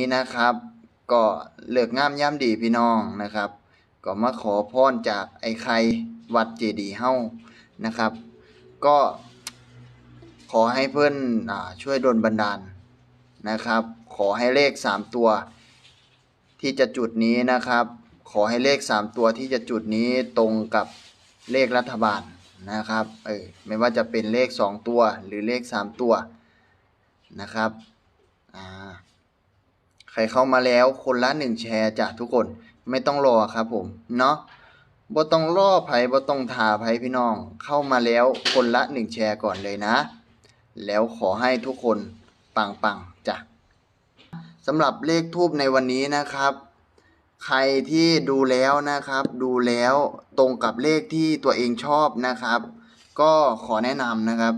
นี้นะครับ ก็เลือกงามย่ำดีพี่น้องนะครับ ก็มาขอพรจากไอ้ไข่วัดเจดีเฮ้านะครับ ก็ขอให้เพื่อนอช่วยดลบันดาลนะครับ ขอให้เลขสามตัว ที่จะจุดนี้นะครับ ขอให้เลขสามตัวที่จะจุดนี้ตรงกับเลขรัฐบาลนะครับเออไม่ว่าจะเป็นเลขสองตัวหรือเลขสามตัวนะครับอ่า ใครเข้ามาแล้วคนละหนึ่งแชร์จากทุกคนไม่ต้องรอครับผมเนาะบ่ต้องรอไผบ่ต้องทาไผพี่น้อง เข้ามาแล้วคนละหนึ่งแชร์ก่อนเลยนะ แล้วขอให้ทุกคนปังๆจ้ะสำหรับเลขทูบในวันนี้นะครับ ใครที่ดูแล้วนะครับ ดูแล้วตรงกับเลขที่ตัวเองชอบนะครับ ก็ขอแนะนำนะครับ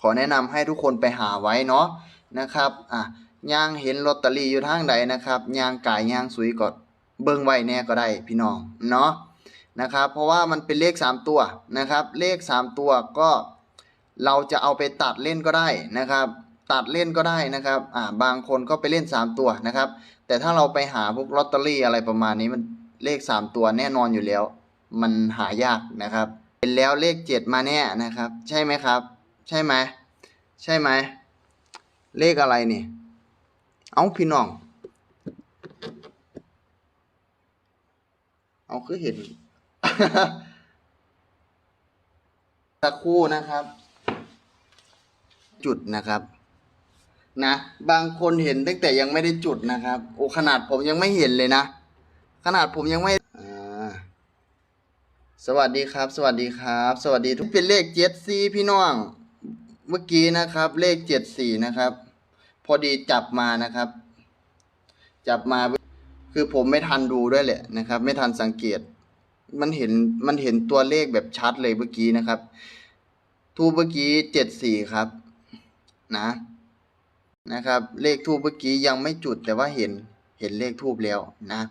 ขอแนะนำให้ทุกคนไปหาไว้เนาะนะครับอะ ย่างเห็นลอตเตอรี่อยู่ทางใดนะครับย่างกายย่างสุยก็เบิ่งไว้แน่ก็ได้พี่น้องเนาะนะครับเพราะว่ามันเป็นเลข 3 ตัวนะครับ เลข 3 ตัวก็เราจะเอาไปตัดเล่นก็ได้นะครับ ตัดเล่นก็ได้นะครับอ่าบางคนก็ไปเล่น 3 ตัวนะครับ แต่ถ้าเราไปหาพวกลอตเตอรี่อะไรประมาณนี้มันเลข 3 ตัวแน่นอนอยู่แล้ว มันหายากนะครับเป็นแล้วเลข 7 มาแน่นะครับ ใช่ไหมครับ ใช่ไหมใช่ไหมเลขอะไรนี่ เอาพี่น้อง เอาคือเห็นสักคู่นะครับ จุดนะครับ นะ บางคนเห็นตั้งแต่ยังไม่ได้จุดนะครับ โอ้ขนาดผมยังไม่เห็นเลยนะ ขนาดผมยังไม่สวัสดีครับ สวัสดีครับ สวัสดีทุกเป็นเลขเจ็ดสี่พี่น้อง เมื่อกี้นะครับ เลขเจ็ดสี่นะครับ พอดีจับมานะครับ จับมาคือผมไม่ทันดูด้วยแหละนะครับ ไม่ทันสังเกต มันเห็นมันเห็นตัวเลขแบบชัดเลยเมื่อกี้นะครับ ทูเมื่อกี้เจ็ดสี่ครับ นะนะครับ เลขทูเมื่อกี้ยังไม่จุดแต่ว่าเห็นเห็นเลขทูปแล้วนะ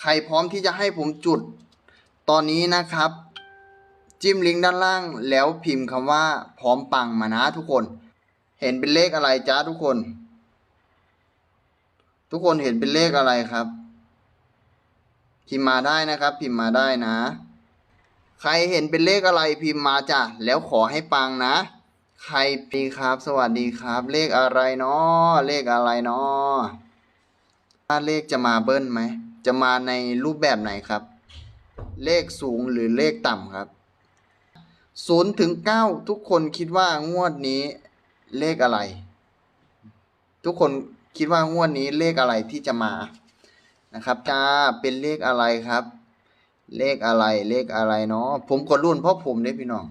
ใครพร้อมที่จะให้ผมจุดตอนนี้นะครับ จิ้มลิงก์ด้านล่าง แล้วพิมพ์คำว่าพร้อมปังมานะทุกคน เห็นเป็นเลขอะไรจ้าทุกคน ทุกคนเห็นเป็นเลขอะไรครับ พิมพ์มาได้นะครับ พิมพ์มาได้นะ ใครเห็นเป็นเลขอะไรพิมพ์มาจ้ะแล้วขอให้ปังนะ ใครปีครับ สวัสดีครับ เลขอะไรเนาะเลขอะไรเนาะถ้าเลขจะมาเบิ้ลไหมจะมาในรูปแบบไหนครับ เลขสูงหรือเลขต่ำครับ ศูนย์ถึงเก้าทุกคนคิดว่างวดนี้เลขอะไร ทุกคนคิดว่างวดนี้เลขอะไรที่จะมานะครับจ้าเป็นเลขอะไรครับ เลขอะไรเลขอะไรเนาะผมกดรุ่นเพราะผมเนี่ยพี่น้อง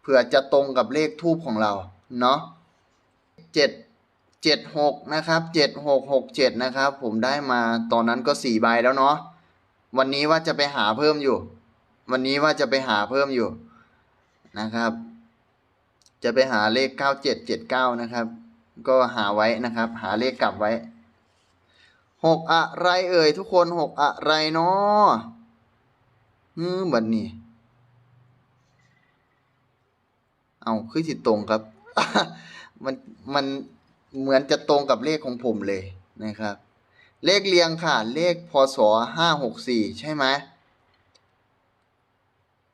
เผื่อจะตรงกับเลขทูบของเราเนาะเจ็ดเจ็ดหกนะครับเจ็ดหกหกเจ็ดนะครับ ผมได้มาตอนนั้นก็สี่ใบแล้วเนาะวันนี้ว่าจะไปหาเพิ่มอยู่ วันนี้ว่าจะไปหาเพิ่มอยู่ นะครับ จะไปหาเลขเก้าเจ็ดเจ็ดเก้านะครับ ก็หาไว้นะครับ หาเลขกลับไว้หกอะไรเอ่ยทุกคนหกอะไรเนาะอืมบัดนี้ เอาคือสิตรงครับ มันมันเหมือนจะตรงกับเลขของผมเลยนะครับ เลขเรียงค่ะ เลขพศห้าหกสี่ใช่ไหม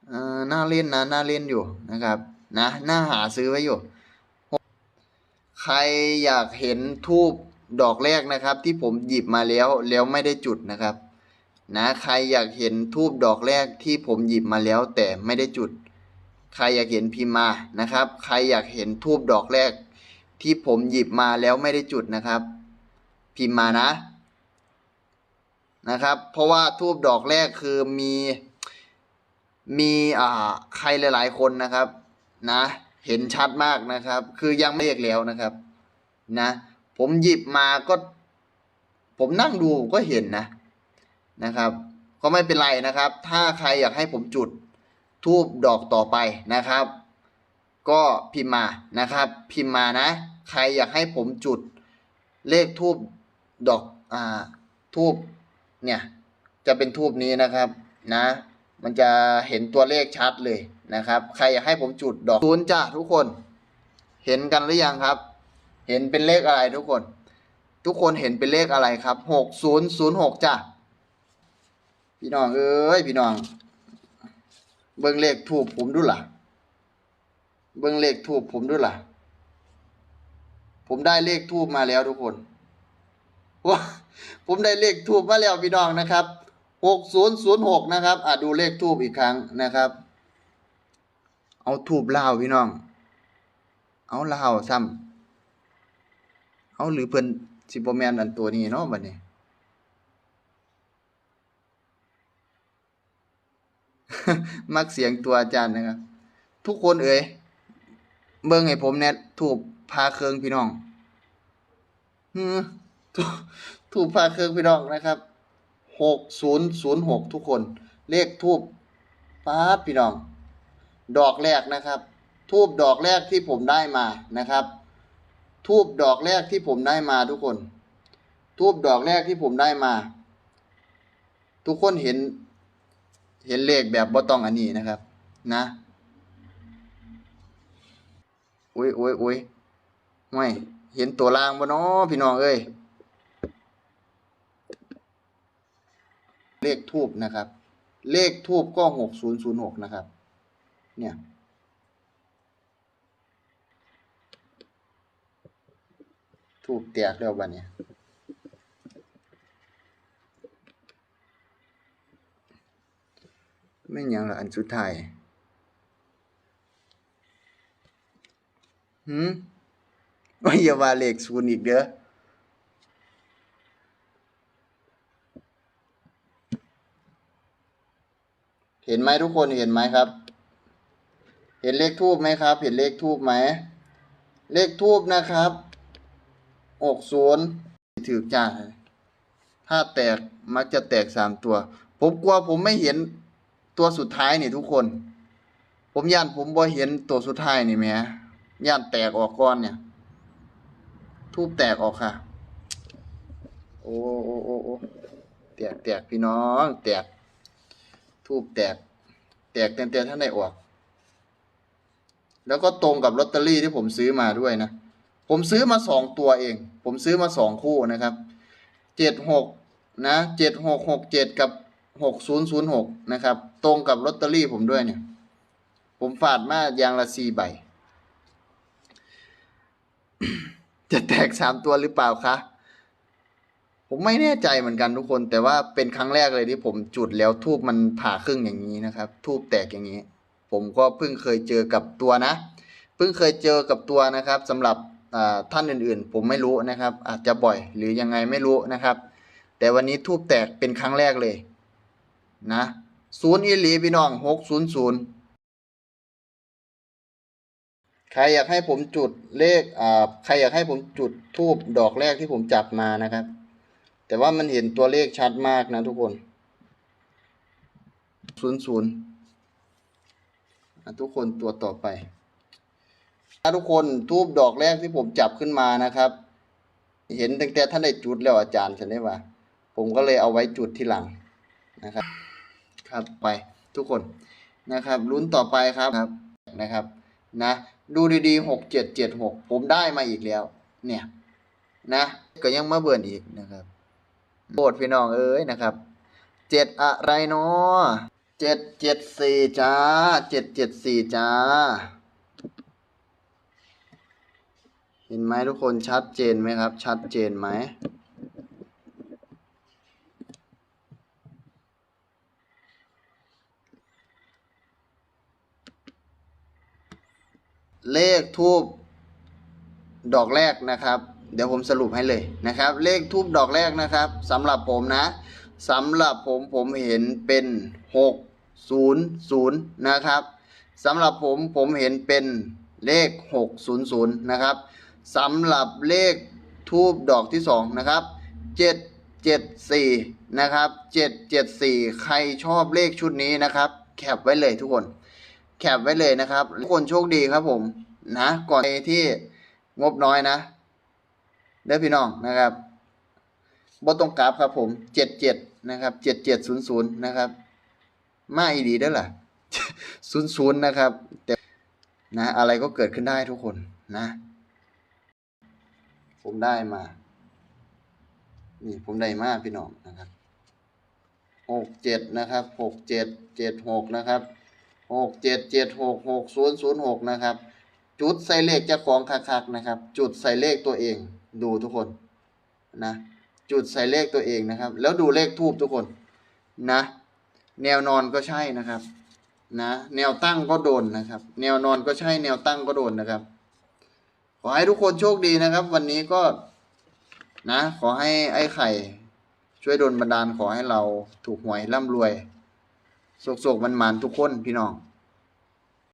เออน่าเล่นนะน่าเล่นอยู่นะครับนะน่าหาซื้อไว้อยู่ ใครอยากเห็นทูบดอกแรกนะครับ ที่ผมหยิบมาแล้วแล้วไม่ได้จุดนะครับ นะใครอยากเห็นทูบดอกแรกที่ผมหยิบมาแล้วแต่ไม่ได้จุด ใครอยากเห็นพิมพ์มานะครับ ใครอยากเห็นทูบดอกแรก ที่ผมหยิบมาแล้วไม่ได้จุดนะครับ พิมพ์มานะนะครับ เพราะว่าทูบดอกแรกคือมี มีอ่าใครหลาย ๆ คนนะครับ นะ เห็นชัดมากนะครับ คือยังไม่เรียกแล้วนะครับ นะ ผมหยิบมาก็ ผมนั่งดูก็เห็นนะนะครับ ก็ไม่เป็นไรนะครับ ถ้าใครอยากให้ผมจุดทูบดอกต่อไปนะครับ ก็พิมพ์มานะครับ พิมพ์มานะ ใครอยากให้ผมจุดเลขทูบดอกอ่าทูบเนี่ย จะเป็นทูบนี้นะครับนะ มันจะเห็นตัวเลขชัดเลยนะครับ ใครอยากให้ผมจุดดอกศูนย์จ้าทุกคน เห็นกันหรือยังครับ เห็นเป็นเลขอะไรทุกคน ทุกคนเห็นเป็นเลขอะไรครับหกศูนย์ศูนย์หกจ้ะพี่น้องเอ้ยพี่น้อง เบิ่งเลขถูกผมดูล่ะ เบิ่งเลขถูกผมดูล่ะ ผมได้เลขทูบมาแล้วทุกคนว้าผมได้เลขทูบมาแล้วพี่น้องนะครับ หกศูนย์ศูนย์หกนะครับ อะดูเลขทูบอีกครั้งนะครับ เอาทูบเลาพี่น้อง เอาเลาซ้ำเอาหรือเพิ่นสิบ่แมนอันตัวนี้เนาะบัดนี้ มักเสียงตัวอาจารย์นะครับ ทุกคนเอ่ยเบิ่งให้ผมแน่ทูบพาเครืองพี่น้องฮือทูบทูบพาเครืองพี่น้องนะครับ หกศูนย์ศูนย์หกทุกคน เลขทูบป๊าพี่น้อง ดอกแรกนะครับ ทูบดอกแรกที่ผมได้มานะครับ ทูบดอกแรกที่ผมได้มาทุกคน ทูบดอกแรกที่ผมได้มา ทุกคนเห็น เห็นเลขแบบบ่ต้องอันนี้นะครับ นะอุ้ยอุ้ยอุ้ยไม่เห็นตัวล่างบ่เนาะพี่น้องเอ้ย เลขทูบนะครับ เลขทูบก็หกศูนย์ศูนย์หกนะครับ เนี่ยทูบแตกแล้วบัดเนี่ยไม่ยังละอันสุดท้ายหืมว่าอย่าวาเลขศูนย์อีกเด้อ ห็นไหมทุกคนเห็นไหมครับ เห็นเลขทูบไหมครับ เห็นเลขทูบไหม เลขทูบนะครับหกศูนย์ถือจ้าถ้าแตกมักจะแตกสามตัว ผมกลัวผมไม่เห็นตัวสุดท้ายนี่ทุกคน ผมย่านผมบ่เห็นตัวสุดท้ายนี่แหมย่านแตกออกก่อนเนี่ย ทูบแตกออกค่ะ โอ้โอ้โอ้โอ้แตกแตกพี่น้อง แตก ทูบแตก แตกเต็มๆท่านได้ออก แล้วก็ตรงกับลอตเตอรี่ที่ผมซื้อมาด้วยนะ ผมซื้อมาสองตัวเอง ผมซื้อมาสองคู่นะครับเจ็ดหกนะเจ็ดหกหกเจ็ดกับหกศูนย์ศูนย์หกนะครับ ตรงกับลอตเตอรี่ผมด้วยเนี่ย ผมฝาดมาอย่างละสี่ใบ จะแตกสามตัวหรือเปล่าคะ ผมไม่แน่ใจเหมือนกันทุกคน แต่ว่าเป็นครั้งแรกเลยที่ผมจุดแล้วทูบมันผ่าครึ่งอย่างนี้นะครับ ทูบแตกอย่างนี้ ผมก็เพิ่งเคยเจอกับตัวนะ เพิ่งเคยเจอกับตัวนะครับสำหรับท่านอื่นๆ ผมไม่รู้นะครับ อาจจะบ่อยหรือยังไงไม่รู้นะครับ แต่วันนี้ทูบแตกเป็นครั้งแรกเลยนะศูนย์อีหลีพี่น้องหกศูนย์ศูนย์ใครอยากให้ผมจุดเลขใครอยากให้ผมจุดทูบดอกแรกที่ผมจับมานะครับ แต่ว่ามันเห็นตัวเลขชัดมากนะทุกคนศูนย์ศูนย์ทุกคนตัวต่อไปถ้าทุกคนทูบดอกแรกที่ผมจับขึ้นมานะครับ เห็นตั้งแต่ท่านได้จุดแล้วอาจารย์ฉันได้ว่า ผมก็เลยเอาไว้จุดที่หลังนะครับ ครับไปทุกคนนะครับลุ้นต่อไปครับครับนะครับนะดูดีๆหกเจ็ดเจ็ดหกผมได้มาอีกแล้ว เนี่ย นะ ก็ยังมาเบื่ออีกนะครับ โบดพี่น้องเอ้ยนะครับเจ็ดอะไรเนาะเจ็ดเจ็ดสี่จ้าเจ็ดเจ็ดสี่จ้า เห็นไหมทุกคนชัดเจนไหมครับ ชัดเจนไหมเลขทูบดอกแรกนะครับ เดี๋ยวผมสรุปให้เลยนะครับ เลขทูบดอกแรกนะครับสำหรับผมนะสำหรับผมผมเห็นเป็นหกศูนย์ศูนย์นะครับสำหรับผมผมเห็นเป็นเลขหกศูนย์ศูนย์นะครับสำหรับเลขทูบดอกที่สองนะครับเจ็ดเจ็ดสี่นะครับเจ็ดเจ็ดสี่ใครชอบเลขชุดนี้นะครับ แคปไว้เลยทุกคน แคปไว้เลยนะครับ ทุกคนโชคดีครับผมนะ ก่อนที่งบน้อยนะ เด้อพี่น้องนะครับบ่ต้องกราฟครับผมเจ็ดเจ็ดนะครับเจ็ดเจ็ดศูนย์ศูนย์นะครับ มาอีดีได้ล่ะศูนย์ศูนย์นะครับ แต่นะอะไรก็เกิดขึ้นได้ทุกคนนะ ผมได้มา นี่ผมได้มาพี่น้องนะครับหกเจ็ดนะครับหกเจ็ดเจ็ดหกนะครับหกเจ็ดเจ็ดหกหกศูนย์ศูนย์หกนะครับ จุดใส่เลขจ้าของคักๆนะครับ จุดใส่เลขตัวเอง ดูทุกคนนะจุดใส่เลขตัวเองนะครับ แล้วดูเลขทูบทุกคนนะ แนวนอนก็ใช่นะครับนะแนวตั้งก็โดนนะครับ แนวนอนก็ใช่แนวตั้งก็โดนนะครับ ขอให้ทุกคนโชคดีนะครับ วันนี้ก็นะ ขอให้ไอ้ไข่ ช่วยดลบันดาลขอให้เราถูกหวยร่ำรวยโศกๆมันๆทุกคนพี่น้อง